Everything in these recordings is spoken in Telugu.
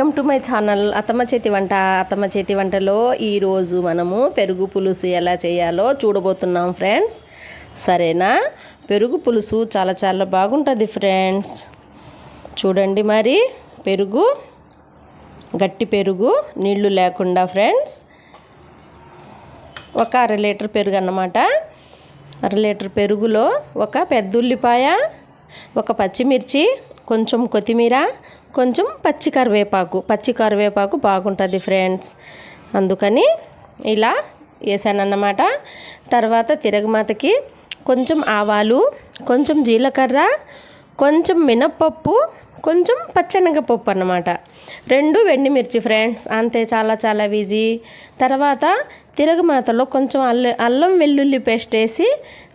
Welcome to my channel. అత్తమ్మ చేతి వంట అత్తమ్మ చేతి వంటలో ఈరోజు మనము పెరుగు పులుసు ఎలా చేయాలో చూడబోతున్నాం ఫ్రెండ్స్. సరేనా? పెరుగు పులుసు చాలా చాలా బాగుంటుంది ఫ్రెండ్స్. చూడండి మరి పెరుగు గట్టి పెరుగు నీళ్ళు లేకుండా ఫ్రెండ్స్. ఒక అర లీటర్ పెరుగు అన్నమాట. అర లీటర్ పెరుగులో ఒక పెద్ద ఉల్లిపాయ ఒక పచ్చిమిర్చి కొంచెం కొత్తిమీర కొంచెం పచ్చి కరివేపాకు. పచ్చి కరివేపాకు బాగుంటుంది ఫ్రెండ్స్ అందుకని ఇలా వేసానన్నమాట. తర్వాత తిరగమాతకి కొంచెం ఆవాలు కొంచెం జీలకర్ర కొంచెం మినప్పప్పు కొంచెం పచ్చనగపప్పు అన్నమాట. రెండు మిర్చి ఫ్రెండ్స్ అంతే చాలా చాలా ఈజీ తర్వాత తిరగమాతలో కొంచెం అల్ల అల్లం వెల్లుల్లి పేస్ట్ వేసి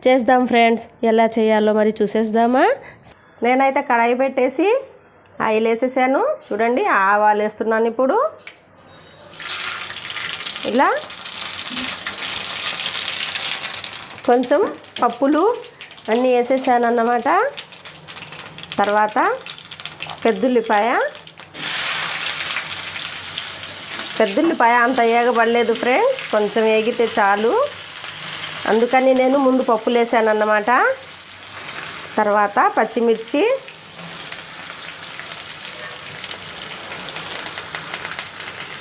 చేద్దాం ఫ్రెండ్స్ ఎలా చేయాలో మరి చూసేద్దామా? నేనైతే కడాయి పెట్టేసి ఆయిల్ వేసేసాను. చూడండి ఆవాలు వేస్తున్నాను ఇప్పుడు. ఇలా. కొంచెం పప్పులు అన్నీ వేసేసాను అన్నమాట. తర్వాత పెద్దుల్లిపాయ. పెద్దుల్లిపాయ అంత ఏగబడలేదు ఫ్రెండ్స్. కొంచెం ఏగితే చాలు. అందుకని నేను ముందు పప్పులు వేసాను అన్నమాట. తర్వాత పచ్చిమిర్చి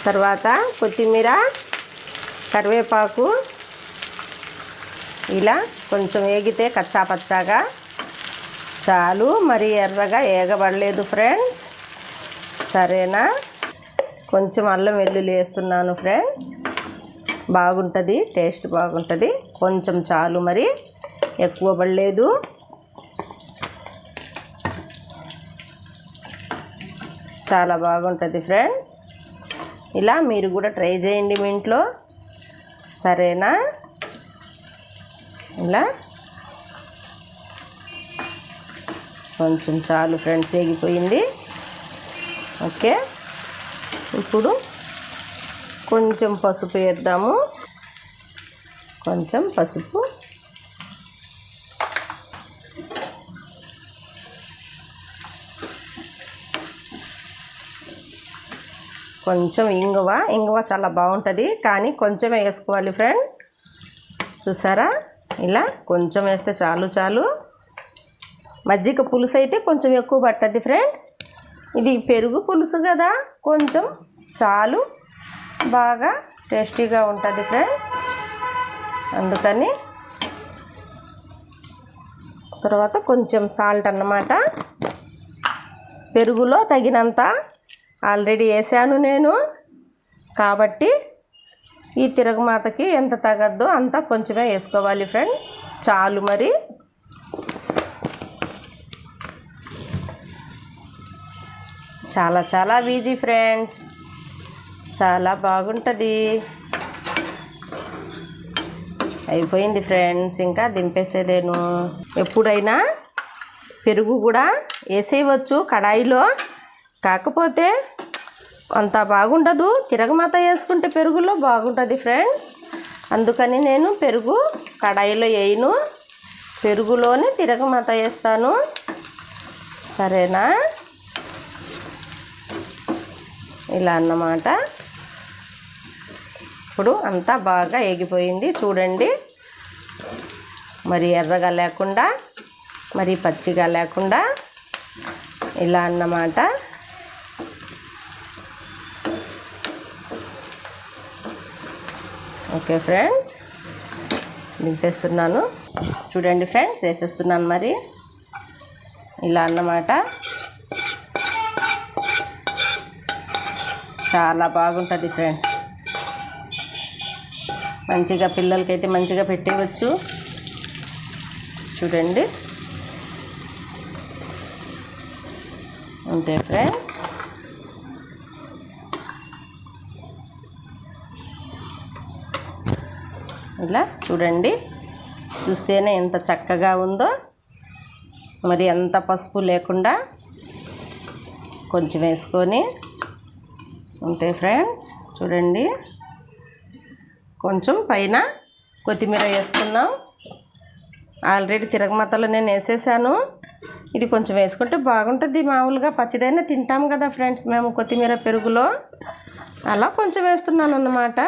తర్వాత కొత్తిమీర కరివేపాకు ఇలా కొంచెం వేగితే కచ్చా పచ్చాగా చాలు మరి ఎర్రగా ఏగబడలేదు ఫ్రెండ్స్. సరేనా? కొంచెం అల్లం వెల్లుల్లి వేస్తున్నాను ఫ్రెండ్స్. బాగుంటుంది టేస్ట్ బాగుంటుంది. కొంచెం చాలు మరి ఎక్కువ పడలేదు. చాలా బాగుంటుంది ఫ్రెండ్స్. ఇలా మీరు కూడా ట్రై చేయండి మీ ఇంట్లో. సరేనా? ఇలా. కొంచెం చాలు ఫ్రెండ్స్ ఎగిపోయింది ఓకే. ఇప్పుడు కొంచెం పసుపు వేద్దాము. కొంచెం పసుపు కొంచెం ఇంగువ. ఇంగువ చాలా బాగుంటుంది. కానీ కొంచెమే వేసుకోవాలి ఫ్రెండ్స్. చూసారా? ఇలా కొంచెం వేస్తే చాలు చాలు. మజ్జిగ పులుసు అయితే కొంచెం ఎక్కువ పట్టద్ది ఫ్రెండ్స్. ఇది పెరుగు పులుసు కదా. కొంచెం చాలు. బాగా టేస్టీగా ఉంటుంది ఫ్రెండ్స్. అందుకని తర్వాత కొంచెం సాల్ట్ అన్నమాట. పెరుగులో తగినంత ఆల్రెడీ వేసాను నేను. కాబట్టి ఈ తిరగమాతకి ఎంత తగద్దో అంత కొంచెమే వేసుకోవాలి ఫ్రెండ్స్. చాలు మరి. చాలా చాలా ఈజీ ఫ్రెండ్స్. చాలా బాగుంటుంది. అయిపోయింది ఫ్రెండ్స్. ఇంకా దింపేసేదేను. ఎప్పుడైనా పెరుగు కూడా వేసేయవచ్చు కడాయిలో. కాకపోతే అంత బాగుండదు. తిరగమాత వేసుకుంటే పెరుగులో బాగుంటుంది ఫ్రెండ్స్. అందుకని నేను పెరుగు కడాయిలో వేయను. పెరుగులోనే తిరగమాత వేస్తాను. సరేనా? ఇలా అన్నమాట. ఇప్పుడు అంతా బాగా ఎగిపోయింది చూడండి. మరి ఎర్రగా లేకుండా మరి పచ్చిగా లేకుండా ఇలా అన్నమాట. ఓకే ఫ్రెండ్స్ దింపేస్తున్నాను. చూడండి ఫ్రెండ్స్ వేసేస్తున్నాను మరి. ఇలా అన్నమాట. చాలా బాగుంటుంది ఫ్రెండ్స్. మంచిగా పిల్లలకైతే మంచిగా పెట్టేవచ్చు చూడండి. అంతే ఫ్రెండ్స్. ఇలా చూడండి. చూస్తేనే ఎంత చక్కగా ఉందో. మరి ఎంత పసుపు లేకుండా కొంచెం వేసుకొని అంతే ఫ్రెండ్స్. చూడండి. కొంచెం పైన కొత్తిమీర వేసుకుందాం. ఆల్రెడీ తిరగమతలో నేను వేసేసాను. ఇది కొంచెం వేసుకుంటే బాగుంటుంది. మామూలుగా పచ్చిదైనా తింటాం కదా ఫ్రెండ్స్ మేము కొత్తిమీర పెరుగులో. అలా కొంచెం వేస్తున్నాను అన్నమాట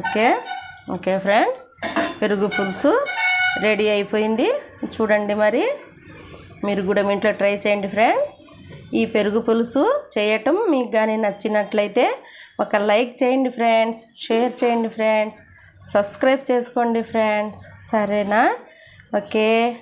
ఓకే. ఓకే ఫ్రెండ్స్ పెరుగు పులుసు రెడీ అయిపోయింది. చూడండి మరి మీరు కూడా మీ ఇంట్లో ట్రై చేయండి ఫ్రెండ్స్. ఈ పెరుగు పులుసు చేయటం మీకు కానీ నచ్చినట్లయితే ఒక లైక్ చేయండి ఫ్రెండ్స్ షేర్ చేయండి ఫ్రెండ్స్ సబ్స్క్రైబ్ చేసుకోండి ఫ్రెండ్స్. సరేనా? ఓకే.